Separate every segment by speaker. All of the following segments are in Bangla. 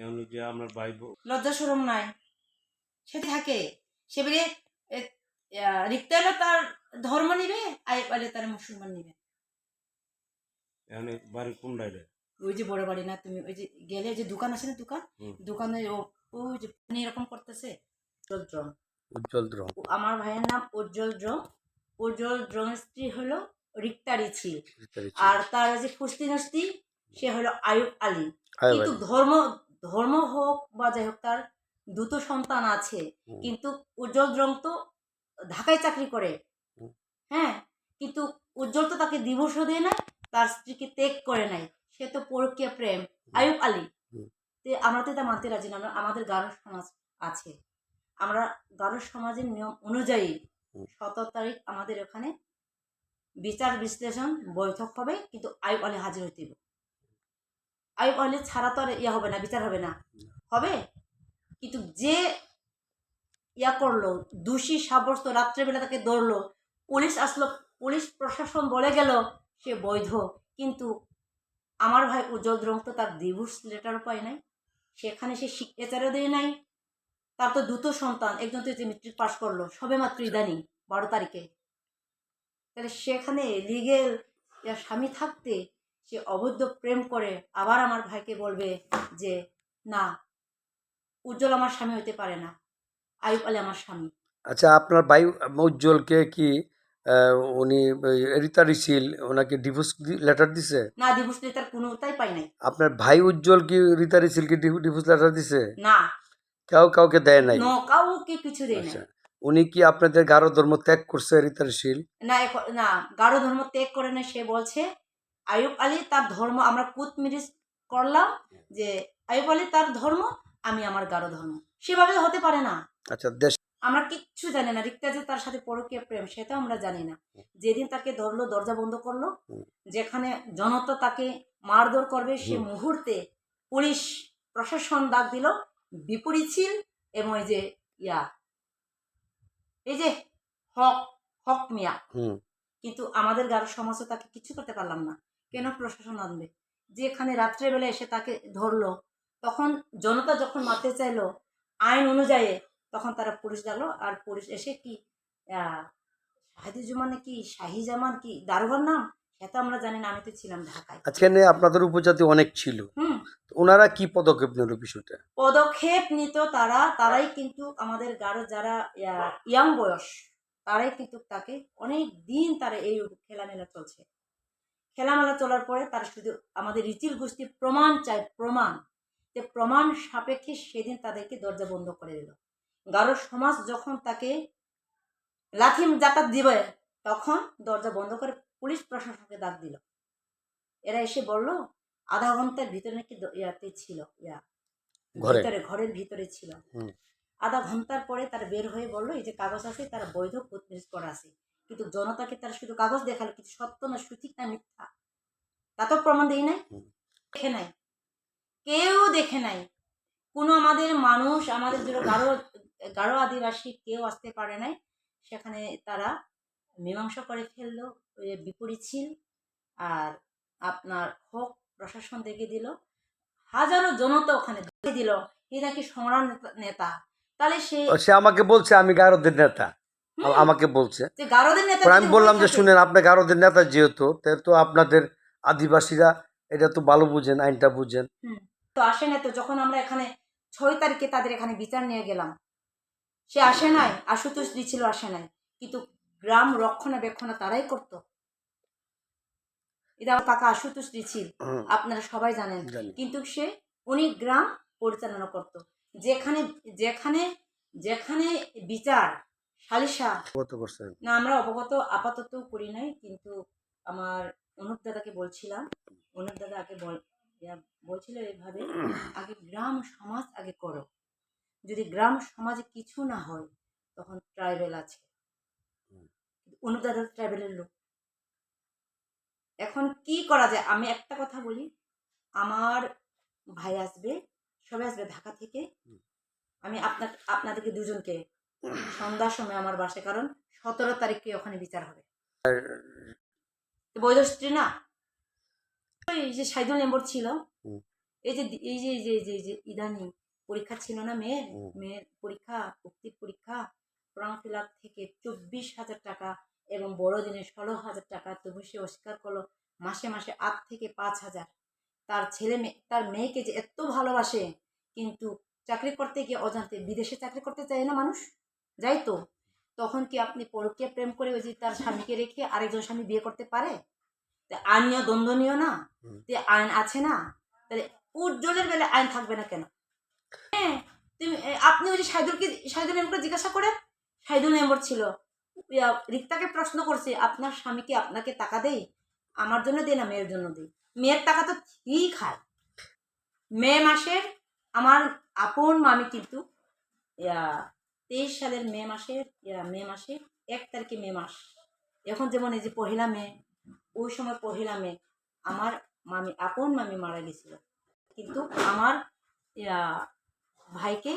Speaker 1: এখন যে আমার ভাই
Speaker 2: লজ্জা সরম নাই। সে থাকে। সে বলে রিক্তা তার ধর্ম নিবে পালে তার মুসলমান নিবে।
Speaker 1: এখন বাড়ি কোন ডাইলে
Speaker 2: ওই যে বড় বাড়ি না তুমি ওই যে গেলে যে দোকান আছে না দোকান? দোকানে ও ওই যে এরকম করতেছে। উজ্জ্বল ড্রম
Speaker 3: উজ্জ্বল
Speaker 2: আমার ভাইয়ের নাম উজ্জ্বল ড্রম উজ্জ্বল ড্রমের স্ত্রী হলো রিক্তারি ছিল আর তার যে ফুস্তি নস্তি সে হলো আয়ুব আলী। কিন্তু ধর্ম ধর্ম হোক বা যাই হোক তার দুটো সন্তান আছে কিন্তু উজ্জ্বল দ্রং তো ঢাকায় চাকরি করে। হ্যাঁ কিন্তু উজ্জ্বল তো তাকে দিবসও দেয় নাই তার স্ত্রীকে ত্যাগ করে নাই। সে তো পরকীয়া প্রেম। আয়ুব আলী। তে আমরা তো এটা মানতে রাজি না আমরা- আমাদের গারো সমাজ আছে। আমরা গারো সমাজের নিয়ম অনুযায়ী। সতেরো তারিখ আমাদের ওখানে বিচার বিশ্লেষণ বৈঠক হবে কিন্তু আয়ুব আলী হাজির হইতে আয়ুব আলী ছাড়া তো আর ইয়া হবে না বিচার হবে না। হবে? কিন্তু যে ইয়া করল দোষী সাব্যস্ত রাত্রেবেলা তাকে ধরলো পুলিশ আসলো পুলিশ প্রশাসন বলে গেল সে বৈধ। কিন্তু আমার ভাই উজ্জ্বল দ্রং তো তার ডিভোর্স লেটারও পায় নাই। সেখানে সে সিগনেচারও দেয় নাই। তার তো দুটো সন্তান একজন তো মেট্রিক পাস করল সবে মাত্র ইদানিং বারো তারিখে। তাহলে সেখানে লিগেল স্বামী থাকতে সে অবৈধ প্রেম করে আবার আমার ভাইকে বলবে যে না উজ্জ্বল আমার স্বামী হতে পারে না। আয়ুব আলী আমার স্বামী।
Speaker 3: আচ্ছা আপনার ভাই উজ্জ্বলকে কি উনি ছিল ওনাকে ডিভোর্স লেটার দিছে?
Speaker 2: না তার কোনোটাই পাই নাই।
Speaker 3: আপনার ভাই উজ্জ্বল কি রিতারি সিলকে ডিভোর্স লেটার দিছে?
Speaker 2: না।
Speaker 3: কেউ কাউকে দেয় নাই?
Speaker 2: ন কাউকে কিছু দেয়
Speaker 3: আচ্ছা
Speaker 2: না
Speaker 3: উনি কি আপনাদের গারো ধর্ম ত্যাগ করছে রিতারি শীল
Speaker 2: না না গাঢ় ধর্ম ত্যাগ করে না সে বলছে আয়ুব আলী তার ধর্ম আমরা কুত মিরিজ করলাম যে আয়ুব আলী তার ধর্ম আমি আমার গাঢ় ধর্ম। সেভাবে হতে পারে না।
Speaker 3: আচ্ছা দেশ
Speaker 2: আমরা কিচ্ছু জানি না রিক্তা যে তার সাথে পরকীয় প্রেম সেটাও আমরা জানি না। যেদিন তাকে ধরলো দরজা বন্ধ করল যেখানে জনতা তাকে মারধর করবে সে মুহূর্তে পুলিশ প্রশাসন ডাক দিল বিপরীত ছিল এবং এই যে ইয়া এই যে হক হক মিয়া। কিন্তু আমাদের গারো সমাজে তাকে কিছু করতে পারলাম না। কেন প্রশাসন আনবে? যেখানে রাত্রেবেলা এসে তাকে ধরলো তখন জনতা যখন মারতে চাইলো আইন অনুযায়ী তখন তারা পুলিশ ডাকলো আর পুলিশ এসে কি শাহিদুজ্জামান কি শাহিজামান কি দারোগার নাম? সেটা আমরা জানি না আমি তো ছিলাম ঢাকায়।
Speaker 3: আজকে আপনাদের উপজাতি অনেক ছিল।
Speaker 2: হুম।
Speaker 3: ওনারা কি পদক্ষেপ নিল বিষয়টা?
Speaker 2: পদক্ষেপ নিত তারা তারাই কিন্তু আমাদের গারো যারা ইয়াং বয়স তারাই কিন্তু তাকে অনেক দিন তারা এই খেলামেলা চলছে। খেলামেলা চলার পরে তারা শুধু আমাদের রীতির গোষ্ঠী প্রমাণ চায় প্রমাণ। যে প্রমাণ সাপেক্ষে সেদিন তাদেরকে দরজা বন্ধ করে দিল। গারো সমাজ যখন তাকে লাথিম জাকাত দিবে তখন দরজা বন্ধ করে পুলিশ প্রশাসনকে ডাক দিল। এরা এসে বলল আধা ঘণ্টার ভিতরে নাকি ইয়াতে ছিল ইয়া? ভিতরে ঘরের ভিতরে ছিল। আধা ঘণ্টার পরে তারা বের হয়ে বলল এই যে কাগজ আছে তারা বৈধ করা আছে। কিন্তু জনতাকে তারা শুধু কাগজ দেখাল কিন্তু সত্য না সঠিক না মিথ্যা? তা তো প্রমাণ দেই নাই? দেখে নাই। কেউ দেখে নাই। কোনো আমাদের মানুষ আমাদের যারা গারো গারো আদিবাসী কেউ আসতে পারে নাই। সেখানে তারা মীমাংসা করে ফেলল বিপরীত ছিল আর আপনার হোক প্রশাসন দেখে দিল। হাজারো জনতা ওখানে দেখে দিল এ নাকি সংগ্রাম নেতা- তাহলে সে
Speaker 3: আমাকে বলছে আমি গারোদের নেতা। আমাকে বলছে।
Speaker 2: নেতা
Speaker 3: আমি বললাম যে শুনেন আপনি গারোদের নেতা যেহেতু তো আপনাদের আদিবাসীরা এটা তো ভালো বুঝেন আইনটা বুঝেন।
Speaker 2: তো আসে না তো যখন আমরা এখানে ছয় তারিখে তাদের এখানে বিচার নিয়ে গেলাম সে আসে নাই আশুতোষ দিছিল আসে নাই কিন্তু গ্রাম রক্ষণাবেক্ষণ তারাই করতো। এটা কাকা আশুতোষ দিছিল আপনারা সবাই জানেন। কিন্তু সে উনি গ্রাম পরিচালনা করত। যেখানে যেখানে যেখানে বিচার
Speaker 3: করছেন।
Speaker 2: না আমরা অবগত আপাতত করি নাই কিন্তু আমার অনুপ দাদাকে বলছিলাম। অনুপ দাদা আগে বল বলছিল এইভাবে আগে গ্রাম সমাজ আগে করো। যদি গ্রাম সমাজে কিছু না হয় তখন ট্রাইবেল আছে। অনুপ দাদা ট্রাইবেলের লোক। এখন কি করা যায়? আমি একটা কথা বলি আমার ভাই আসবে সবাই আসবে ঢাকা থেকে। আমি আপনার আপনাদেরকে দুজনকে সন্ধ্যার সময় আমার বাসায় কারণ সতেরো তারিখে ওখানে বিচার হবে। তো বৈধ স্ত্রী না? ওই যে সাইদুল নম্বর ছিল এই যে এই যে এই যে এই যে এই যে ইদানিং পরীক্ষা ছিল না মেয়ের? মেয়ের পরীক্ষা উক্তি পরীক্ষা ফর্ম ফিল আপ থেকে চব্বিশ হাজার টাকা এবং বড়দিনে ষোলো হাজার টাকা তবু সে অস্বীকার করল মাসে মাসে আট থেকে পাঁচ হাজার। তার ছেলে মেয়ে তার মেয়েকে যে এত ভালোবাসে কিন্তু চাকরি করতে গিয়ে অজান্তে বিদেশে চাকরি করতে চায় না মানুষ? যাই তো তখন কি আপনি পরকে প্রেম করে ওই যে তার স্বামীকে রেখে আরেকজন স্বামী বিয়ে করতে পারে? তা আইনীয় দ্বন্দ্বনীয় না। তে আইন আছে না? তাহলে উজ্জ্বলের বেলা আইন থাকবে না কেন? হ্যাঁ তুমি আপনি ওই যে সাইদুলকে সাইদুল জিজ্ঞাসা করেন? সাইদুল মেম্বার ছিল। রিক্তাকে প্রশ্ন করছে আপনার স্বামীকে আপনাকে টাকা দেয়? আমার জন্য দেয় না মেয়ের জন্য দেয়। মেয়ের টাকা তো ঠিকই খায়? মে মাসের আমার আপন মামি কিন্তু ইয়া তেইশ সালের মে ইয়া, মে মাসে, এক তারিখে মে মাস। এখন যেমন এই যে পহিলা মে, ওই সময় পহিলা মে, আমার মামি, আপন মামি মারা গেছিল। কিন্তু আমার ভাইকে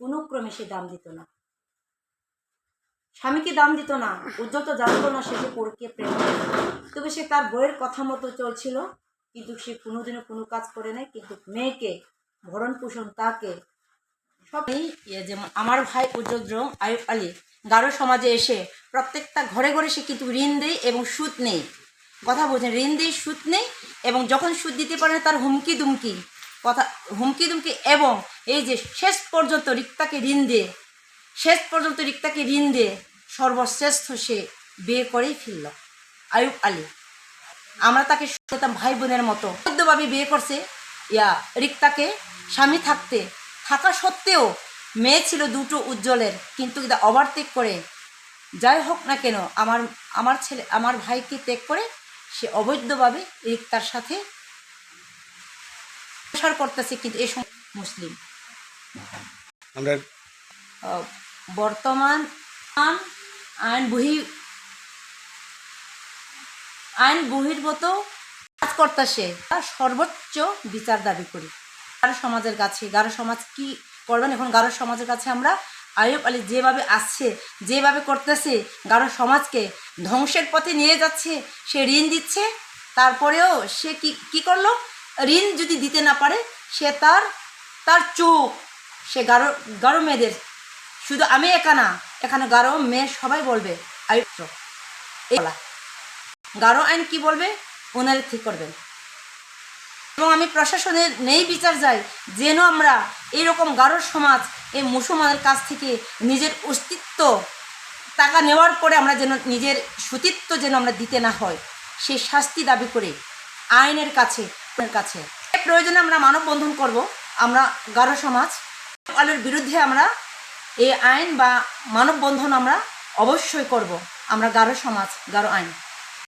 Speaker 2: কোনো ক্রমে সে দাম দিত না। স্বামীকে দাম দিত না, উজ্জ্বল তো জানতো না সে যে পরকে প্রেম। তবে সে তার বইয়ের কথা মতো চলছিল, কিন্তু সে কোনোদিনও কোনো কাজ করে নাই, কিন্তু মেয়েকে ভরণ পোষণ তাকে সব এই যেমন আমার ভাই উজ্জ্বল আয়ুব আলী, গারো সমাজে এসে প্রত্যেকটা ঘরে ঘরে সে কিন্তু ঋণ দেয় এবং সুদ নেই কথা বলছেন, ঋণ দেয়, সুদ নেই এবং যখন সুদ দিতে পারে তার হুমকি দুমকি কথা হুমকি দুমকি এবং এই যে শেষ পর্যন্ত রিক্তাকে ঋণ দিয়ে, শেষ পর্যন্ত রিক্তাকে ঋণ দিয়ে, সর্বশ্রেষ্ঠ সে বিয়ে করেই ফিরল আয়ুব আলী। আমরা তাকে শুনতাম ভাই বোনের মতো। সদ্যভাবে বিয়ে করছে, ইয়া, রিক্তাকে স্বামী থাকতে থাকা সত্ত্বেও মেয়ে ছিল দুটো উজ্জ্বলের কিন্তু এটা ওভারটেক করে যাই হোক না কেন আমার আমার ছেলে আমার ভাইকে ত্যাগ করে সে অবৈধভাবে রিক্তার সাথে সংসার করতেছে কিন্তু এই সময় মুসলিম।
Speaker 3: আমরা
Speaker 2: বর্তমান আইন- বহি আইন বহির্ভূত কাজ করতেছে তার সর্বোচ্চ বিচার দাবি করি। গারো সমাজের কাছে, গারো সমাজ কি করবেন? এখন গারো সমাজের কাছে আমরা আয়ুব আলী যেভাবে আসছে, যেভাবে করতেছে, গারো সমাজকে ধ্বংসের পথে নিয়ে যাচ্ছে, সে ঋণ দিচ্ছে, তারপরেও সে কি কি করল? ঋণ যদি দিতে না পারে, সে তার তার চোখ, সে গারো গারো মেয়েদের, শুধু আমি একা না, এখানে গারো মেয়ে সবাই বলবে আয়ুব গারো আইন কি বলবে? ওনারা ঠিক করবেন। এবং আমি প্রশাসনের নেই বিচার যাই যেন আমরা এরকম গারো সমাজ এই মুসলমানের কাছ থেকে নিজের অস্তিত্ব টাকা নেওয়ার পরে আমরা যেন নিজের সতীত্ব যেন আমরা দিতে না হয়। সে শাস্তি দাবি করে আইনের কাছে কাছে। প্রয়োজনে আমরা মানববন্ধন করব, আমরা গারো সমাজ। আলোর বিরুদ্ধে আমরা এই আইন বা মানববন্ধন আমরা অবশ্যই করব। আমরা গারো সমাজ, গারো আইন।